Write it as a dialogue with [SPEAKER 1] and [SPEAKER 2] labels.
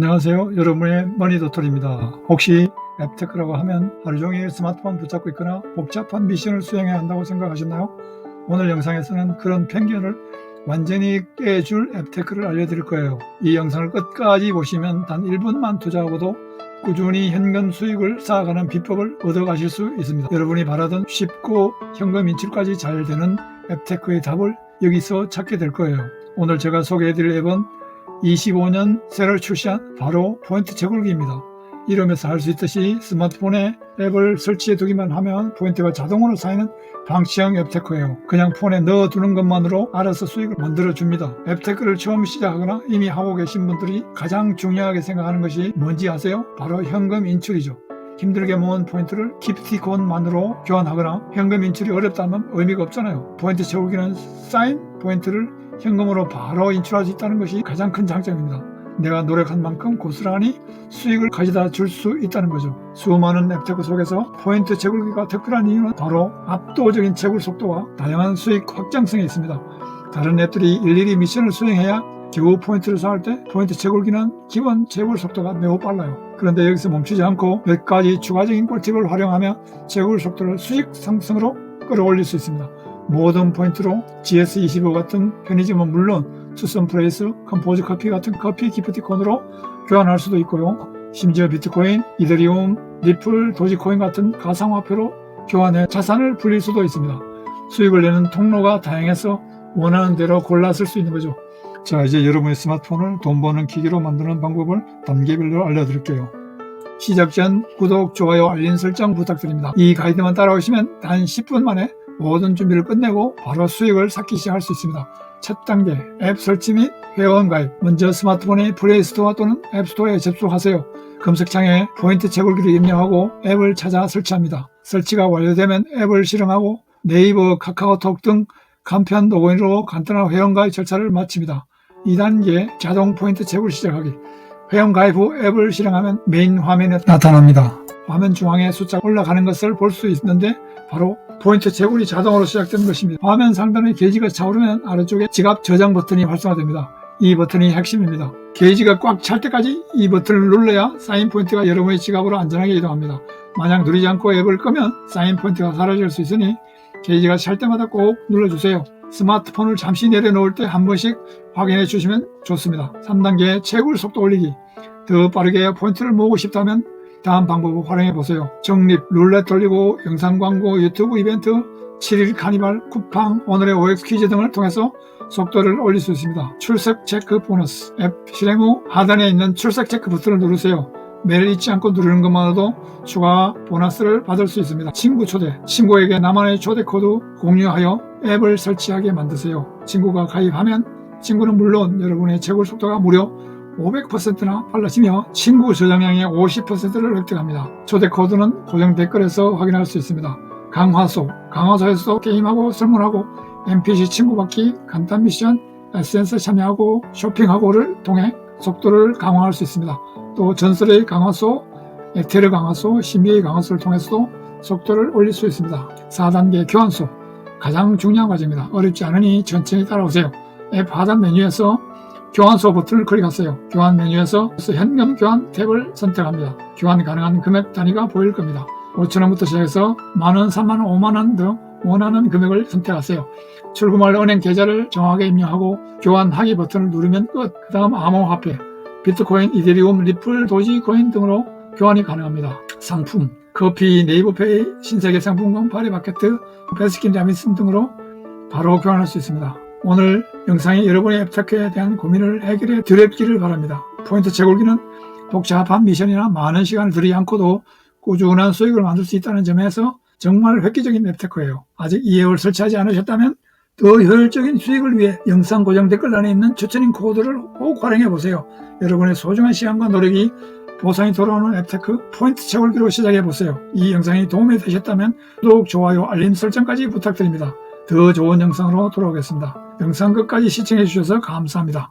[SPEAKER 1] 안녕하세요. 여러분의 머니도토리입니다. 혹시 앱테크라고 하면 하루 종일 스마트폰 붙잡고 있거나 복잡한 미션을 수행해야 한다고 생각하셨나요? 오늘 영상에서는 그런 편견을 완전히 깨줄 앱테크를 알려드릴 거예요. 이 영상을 끝까지 보시면 단 1분만 투자하고도 꾸준히 현금 수익을 쌓아가는 비법을 얻어가실 수 있습니다. 여러분이 바라던 쉽고 현금 인출까지 잘 되는 앱테크의 답을 여기서 찾게 될 거예요. 오늘 제가 소개해드릴 앱은 25년 새로 출시한 바로 포인트 채굴기입니다. 이름에서 알 수 있듯이 스마트폰에 앱을 설치해 두기만 하면 포인트가 자동으로 쌓이는 방치형 앱테크예요. 그냥 폰에 넣어두는 것만으로 알아서 수익을 만들어 줍니다. 앱테크를 처음 시작하거나 이미 하고 계신 분들이 가장 중요하게 생각하는 것이 뭔지 아세요? 바로 현금 인출이죠. 힘들게 모은 포인트를 기프티콘만으로 교환하거나 현금 인출이 어렵다면 의미가 없잖아요. 포인트 채우기는 쌓인 포인트를 현금으로 바로 인출할 수 있다는 것이 가장 큰 장점입니다. 내가 노력한 만큼 고스란히 수익을 가져다 줄 수 있다는 거죠. 수많은 앱테크 속에서 포인트 채굴기가 특별한 이유는 바로 압도적인 채굴 속도와 다양한 수익 확장성이 있습니다. 다른 앱들이 일일이 미션을 수행해야 겨우 포인트를 쌓을 때 포인트 채굴기는 기본 채굴 속도가 매우 빨라요. 그런데 여기서 멈추지 않고 몇 가지 추가적인 꿀팁을 활용하며 채굴 속도를 수익 상승으로 끌어올릴 수 있습니다. 모든 포인트로 GS25 같은 편의점은 물론 투썸 프레이스, 컴포즈 커피 같은 커피 기프티콘으로 교환할 수도 있고요. 심지어 비트코인, 이더리움, 리플, 도지코인 같은 가상화폐로 교환해 자산을 불릴 수도 있습니다. 수익을 내는 통로가 다양해서 원하는 대로 골라 쓸 수 있는 거죠. 자, 이제 여러분의 스마트폰을 돈 버는 기기로 만드는 방법을 단계별로 알려드릴게요. 시작 전 구독, 좋아요, 알림 설정 부탁드립니다. 이 가이드만 따라오시면 단 10분 만에 모든 준비를 끝내고 바로 수익을 쌓기 시작할 수 있습니다. 첫 단계, 앱 설치 및 회원 가입. 먼저 스마트폰의 플레이스토어 또는 앱스토어에 접속하세요. 검색창에 포인트 채굴기를 입력하고 앱을 찾아 설치합니다. 설치가 완료되면 앱을 실행하고 네이버, 카카오톡 등 간편 로그인으로 간단한 회원 가입 절차를 마칩니다. 2단계 자동 포인트 채굴 시작하기. 회원 가입 후 앱을 실행하면 메인 화면에 나타납니다. 화면 중앙에 숫자가 올라가는 것을 볼 수 있는데 바로 포인트 채굴이 자동으로 시작되는 것입니다. 화면 상단의 게이지가 차오르면 아래쪽에 지갑 저장 버튼이 활성화됩니다. 이 버튼이 핵심입니다. 게이지가 꽉 찰 때까지 이 버튼을 눌러야 사인 포인트가 여러분의 지갑으로 안전하게 이동합니다. 만약 누르지 않고 앱을 끄면 사인 포인트가 사라질 수 있으니 게이지가 찰 때마다 꼭 눌러주세요. 스마트폰을 잠시 내려놓을 때 한 번씩 확인해 주시면 좋습니다. 3단계 채굴 속도 올리기. 더 빠르게 포인트를 모으고 싶다면 다음 방법을 활용해 보세요. 적립, 룰렛 돌리고, 영상 광고, 유튜브 이벤트, 7일 카니발, 쿠팡, 오늘의 OX 퀴즈 등을 통해서 속도를 올릴 수 있습니다. 출석 체크 보너스. 앱 실행 후 하단에 있는 출석 체크 버튼을 누르세요. 매일 잊지 않고 누르는 것만으로도 추가 보너스를 받을 수 있습니다. 친구 초대. 친구에게 나만의 초대 코드 공유하여 앱을 설치하게 만드세요. 친구가 가입하면 친구는 물론 여러분의 채굴 속도가 무려 500%나 빨라지며 친구 저장량의 50%를 획득합니다. 초대 코드는 고정 댓글에서 확인할 수 있습니다. 강화소, 강화소에서도 게임하고 설문하고 NPC 친구 받기, 간단 미션, 에센스 참여하고 쇼핑하고를 통해 속도를 강화할 수 있습니다. 또 전설의 강화소, 에테르 강화소, 신비의 강화소를 통해서도 속도를 올릴 수 있습니다. 4단계 교환소, 가장 중요한 과정입니다. 어렵지 않으니 천천히 따라오세요. 앱 하단 메뉴에서 교환소 버튼을 클릭하세요. 교환 메뉴에서 현금 교환 탭을 선택합니다. 교환 가능한 금액 단위가 보일 겁니다. 5천원부터 시작해서 만원, 3만원, 5만원 등 원하는 금액을 선택하세요. 출금할 은행 계좌를 정확하게 입력하고 교환하기 버튼을 누르면 끝. 그 다음 암호화폐, 비트코인, 이데리움, 리플, 도지 코인 등으로 교환이 가능합니다. 상품, 커피, 네이버페이, 신세계 상품권, 파리마케트, 베스킨 라빈슨 등으로 바로 교환할 수 있습니다. 오늘 영상이 여러분의 앱테크에 대한 고민을 해결해 드렸기를 바랍니다. 포인트 채굴기는 복잡한 미션이나 많은 시간을 들이지 않고도 꾸준한 수익을 만들 수 있다는 점에서 정말 획기적인 앱테크예요. 아직 이 앱을 설치하지 않으셨다면 더 효율적인 수익을 위해 영상 고정 댓글란에 있는 추천인 코드를 꼭 활용해 보세요. 여러분의 소중한 시간과 노력이 보상이 돌아오는 앱테크 포인트 채굴기로 시작해 보세요. 이 영상이 도움이 되셨다면 구독, 좋아요, 알림 설정까지 부탁드립니다. 더 좋은 영상으로 돌아오겠습니다. 영상 끝까지 시청해 주셔서 감사합니다.